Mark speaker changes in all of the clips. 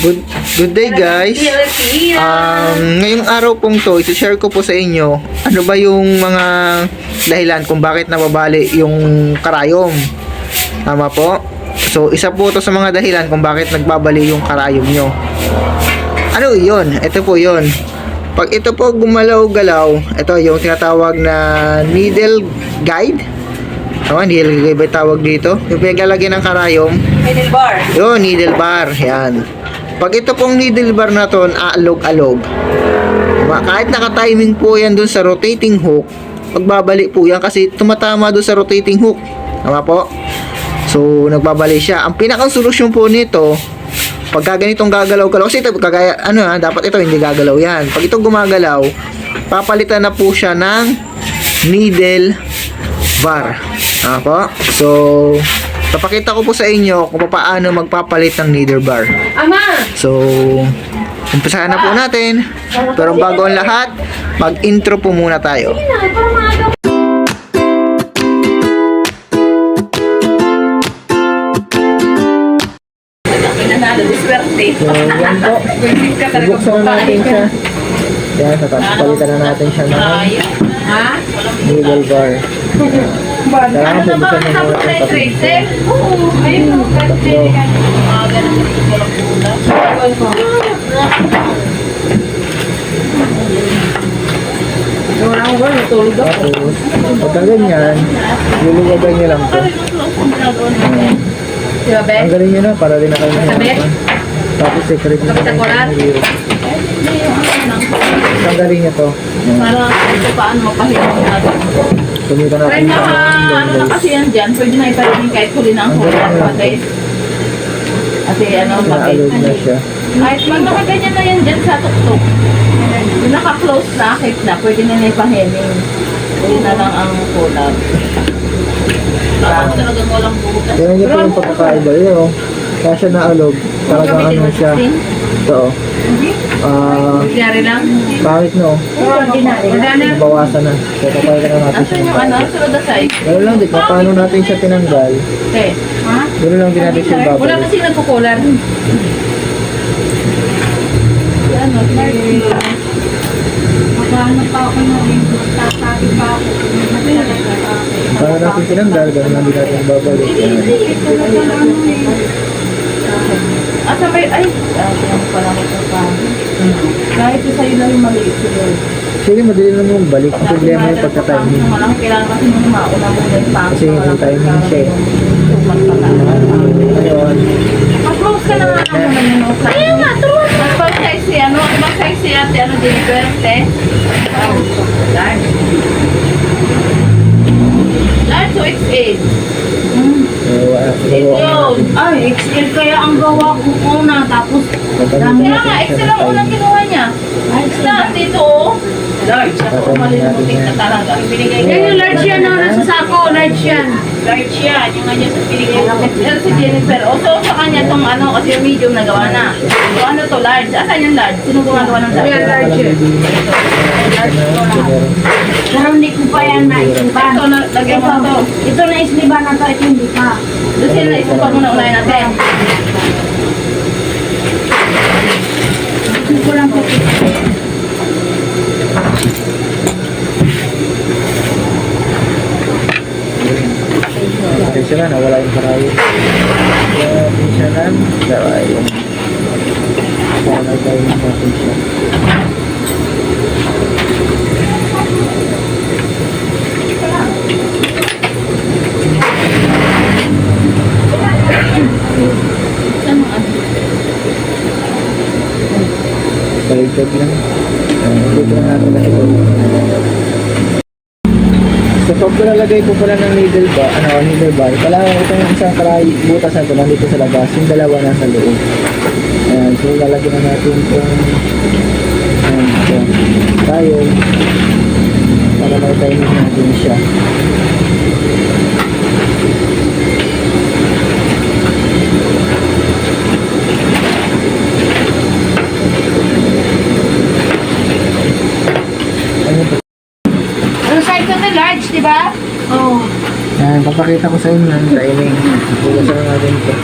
Speaker 1: Good, good day guys. Um, ngayong araw pong to, isi-share ko po sa inyo ano ba yung mga dahilan kung bakit nababali yung karayom. Tama po? So, isa po to sa mga dahilan kung bakit nagbabali yung karayom nyo. Ano yun? Ito po yun. Pag ito po gumalaw-galaw, ito yung tinatawag na needle guide. Tama, needle guide ba tawag dito? Yung pinaglalagyan ng karayom,
Speaker 2: Middle bar.
Speaker 1: yun, needle bar. Yan. Pag ito pong needle bar na to, aalog-alog. Ma- Kahit naka-timing po yan dun sa rotating hook, magbabalik po yan kasi tumatama dun sa rotating hook. Tama po? So, nagbabalik siya. Ang pinakang solusyon po nito, pagka ganitong gagalaw-galaw, kasi ito, kagaya, ano ha, dapat ito hindi gagalaw yan. Pag ito gumagalaw, papalitan na po siya ng needle bar. Tama po? So, papakita ko po sa inyo kung paano magpapalit ng needle bar.
Speaker 2: Ama!
Speaker 1: So, umpisahan na po natin. Pero bago ang lahat, mag-intro po muna tayo. So, yan po.
Speaker 2: Pwede ka talaga
Speaker 1: Buksan na natin siya. Yan, tapos palitan na natin siya ng
Speaker 2: Ha?
Speaker 1: needle bar. Kailangan po buksan na muna
Speaker 2: Tapos
Speaker 1: itong
Speaker 2: na eh? Mga ganun walang. Wala ko ba? Natulog ako.
Speaker 1: Pagka ganyan, luluwagan niyo lang. Ayan.
Speaker 2: Diba, Ben?
Speaker 1: Ang galing nyo na, para rin na kayo
Speaker 2: Sabi?
Speaker 1: mahirapan. Tapos secret nyo
Speaker 2: Kapit ako?
Speaker 1: Ang galing nyo to.
Speaker 2: Para ito paano mapahirap natin.
Speaker 1: Tumita natin
Speaker 2: naka,
Speaker 1: sa
Speaker 2: ano na kasi yan dyan, pwede na iparin kahit huli na ang huli patay. Ate, ano, patay.
Speaker 1: Naalog na siya.
Speaker 2: Kahit pag nakaganyan na yan dyan sa tuktok, yung naka-close na, kahit na, pwede na na ipahening. Huli na lang ang collab. Tapos talagang walang buhugas.
Speaker 1: Tingnan niyo po yung pagkakaiba. Yun o. Kaya siya naalog. Talagang ano siya. Ito. Ah,
Speaker 2: Kunyari lang.
Speaker 1: pangit no.
Speaker 2: Ordinary.
Speaker 1: Bawasan na. So, papalitan na natin siya.
Speaker 2: Asan yung ano, sunod na side?
Speaker 1: Gano'n lang, di ba? Paano natin siya tinanggal?
Speaker 2: Te. Ha?
Speaker 1: Gano'n lang din natin siya
Speaker 2: Wala
Speaker 1: babalik.
Speaker 2: kasi nagkukular. Ano, Maghanap pa ako ng tatabi pa ako.
Speaker 1: Paano natin tinanggal? Gano'n lang din natin babalik. Yan.
Speaker 2: Ah, sabay, ay, ah, yan pala ko pa. Kahit sa sa'yo lang yung maliit siguro.
Speaker 1: Actually, madali lang yung balik. Problema yung pagka-timing.
Speaker 2: Kailangan kasi nung mauna mo na yung pangit.
Speaker 1: Kasi yung timing siya eh. Ayun.
Speaker 2: Mag-close ka na nga naman yung nose. Ayun nga, turuan mo. Ano bang sexy, ano? Ano bang sexy ate? Ano, Jennifer? Te? Large. Large o XL?
Speaker 1: So, uh,
Speaker 2: Yun.
Speaker 3: Ay, XL kaya ang gawa ko una, tapos
Speaker 2: Kaya nga, XL ang unang kinuha niya. XL. Dito, oh. Large. Ako, malimutik na talaga. Binigay
Speaker 3: yan yung large yan, no? Nasa sako, large yan.
Speaker 2: Large yan. Yung nga sa binigay ko. Pero si Jennifer. O, so sa kanya tong ano, kasi yung medium na gawa na. So, ano to, large? Asan yung large? Sino gumagawa ng large?
Speaker 3: Yan, large yan.
Speaker 2: Large.
Speaker 3: Pero hindi ko pa yan naisipan.
Speaker 2: Ito, na- lagyan mo to.
Speaker 3: Ito na isliban na to, ito hindi pa.
Speaker 2: Doon sila isa pa muna unahin natin.
Speaker 3: Hindi ko lang po.
Speaker 1: Okay siya na, nawala yung karayo. Kaya natin siya ng karayo. Para tayo natin siya.
Speaker 2: Saan ang ano?
Speaker 1: Baligtad lang. Ayan, Dito lang natin na ito. So pag pinalagay po pala ng needle ba, ano, needle bar, kailangan itong isang karay, butas na ito nandito sa labas, yung dalawa nasa loob. Ayan, so lalagyan na natin itong ayan, ito, tayo para may timing natin siya. Papakita ko sa inyo ang dining. Bukasan na natin ito.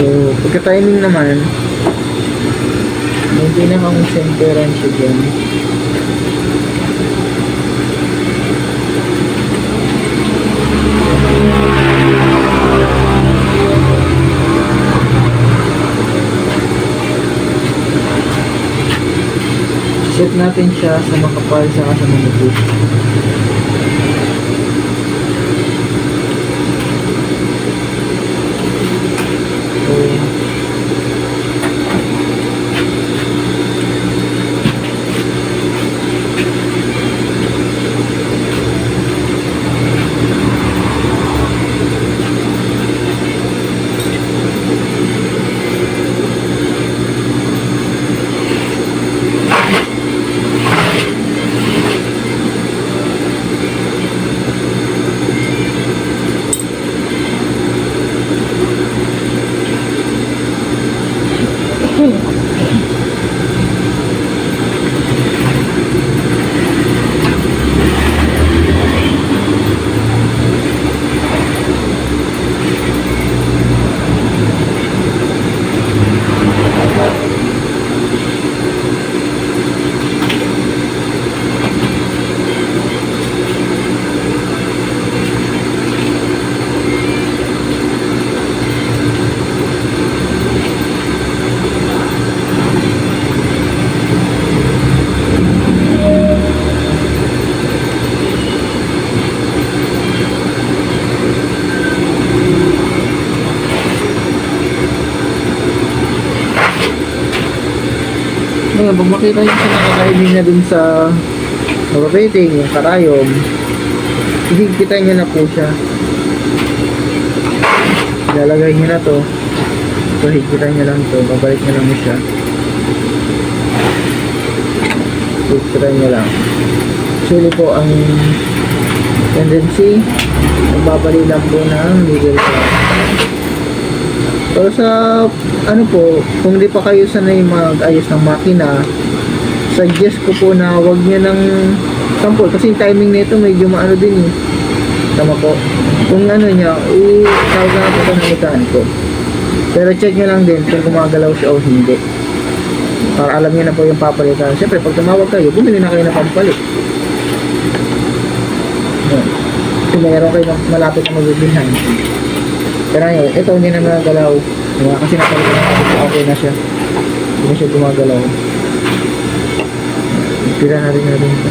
Speaker 1: So, pagka-timing naman, pinakang senteran siya dyan. Set natin siya sa makapal sa sa manipis. So, Pag makita nyo siya nakakainin niya dun sa rotating, yung karayom, higpitan niyo na po siya. Ilalagay niyo na to. So, higpitan niyo lang to. Babalik niyo lang siya. Higpitan niyo lang. Actually po, ang tendency, nagbabali lang po ng middle class. Pero sa ano po, kung di pa kayo sanay mag-ayos ng makina, suggest ko po na wag niyo ng sample kasi timing nito medyo maano din eh. Tama po. Kung ano niya, i-tawag na po ng mekaniko. Pero check niyo lang din kung gumagalaw siya o hindi. Para alam niyo na po yung papalitan. Siyempre, pag tumawag kayo, bumili na kayo ng pampalit. Yan. Kung mayroon kayo malapit na mabibilhan. Pero ngayon, ito hindi na nagagalaw. Diba? Kasi napalitan na natin okay na siya. Hindi na siya gumagalaw. Pila na rin na rin ito.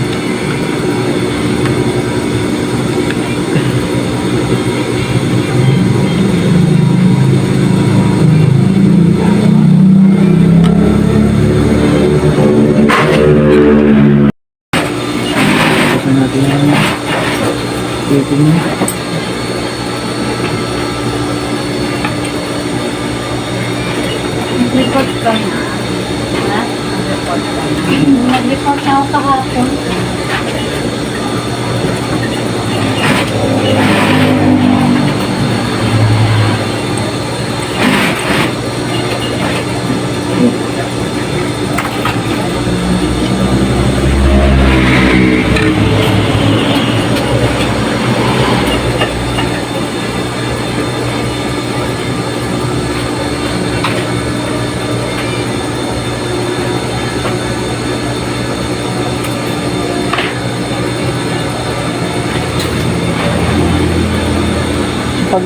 Speaker 1: Tapos natin
Speaker 3: Ha? Nag-report ka na. Nag-report na ako kahapon.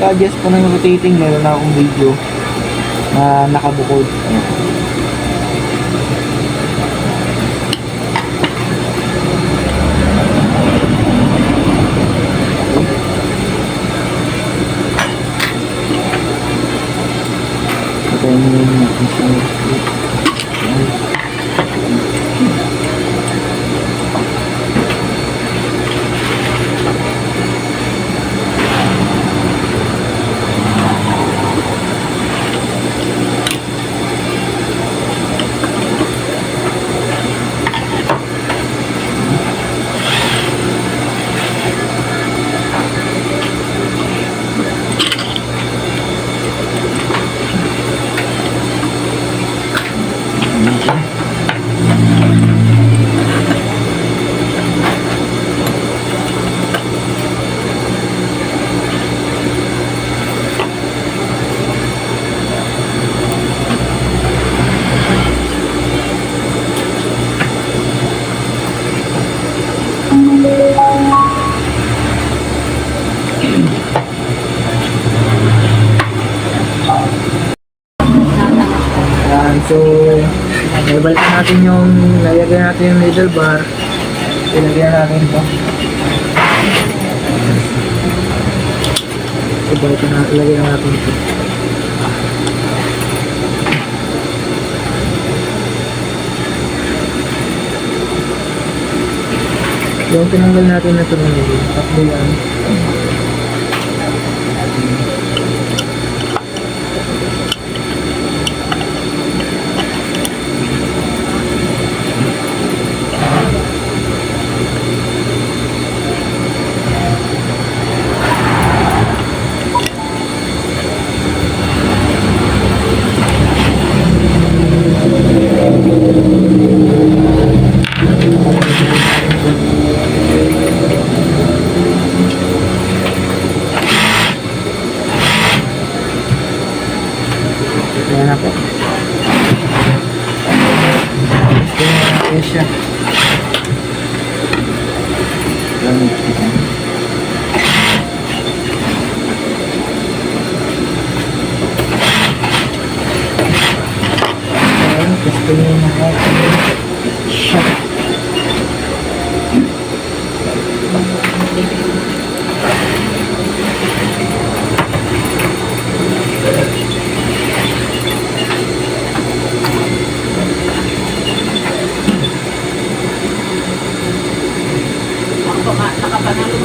Speaker 1: Pag-adjust po ng rotating, meron na akong video na nakabukod. Ito yung natin siya. Balikan natin yung, nalagyan natin yung middle bar. Ilagyan natin ito. Ibalikan na, ilagyan natin ito. Yung tinanggal natin na ito na yun, tatlo yan. Kaya na po. Kaya na siya. Lamig siya. Niyo na siya.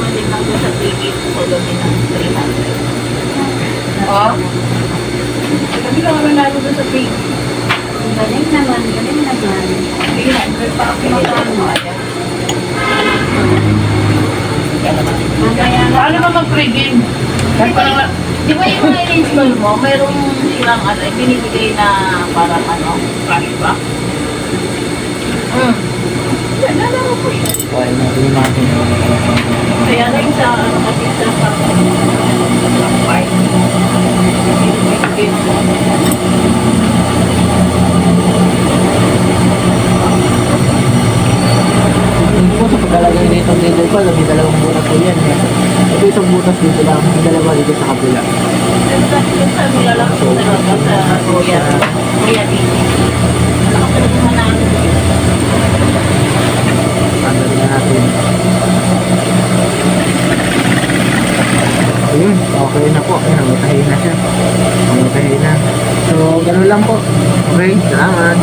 Speaker 2: Din ako sa ticket ko doon ng 300. Oh? Sabi ka nga nanalo doon sa ticket.
Speaker 3: Galing naman, galing naman.
Speaker 2: 300 pa ako magkano.
Speaker 3: Mamaya na.
Speaker 2: Paano ba mag-pre-game? Di ba, di ba yung mga in-install mo, mayroong silang ano, binibigay na parang ano, cash ba? Hmm. Nalaro ko yun.
Speaker 1: Kaya
Speaker 2: lang sa ano kasi sa pag-fight.
Speaker 1: Ng middle bar, may dalawang butas po yan. eh. Ito isang butas dito lang, may dalawa dito sa kabila.
Speaker 2: Ako.
Speaker 1: Tanggalin na natin. Ayun, okay na po. Ayun, namatahin na siya. Namatahin na. So, ganun lang po. Okay, salamat.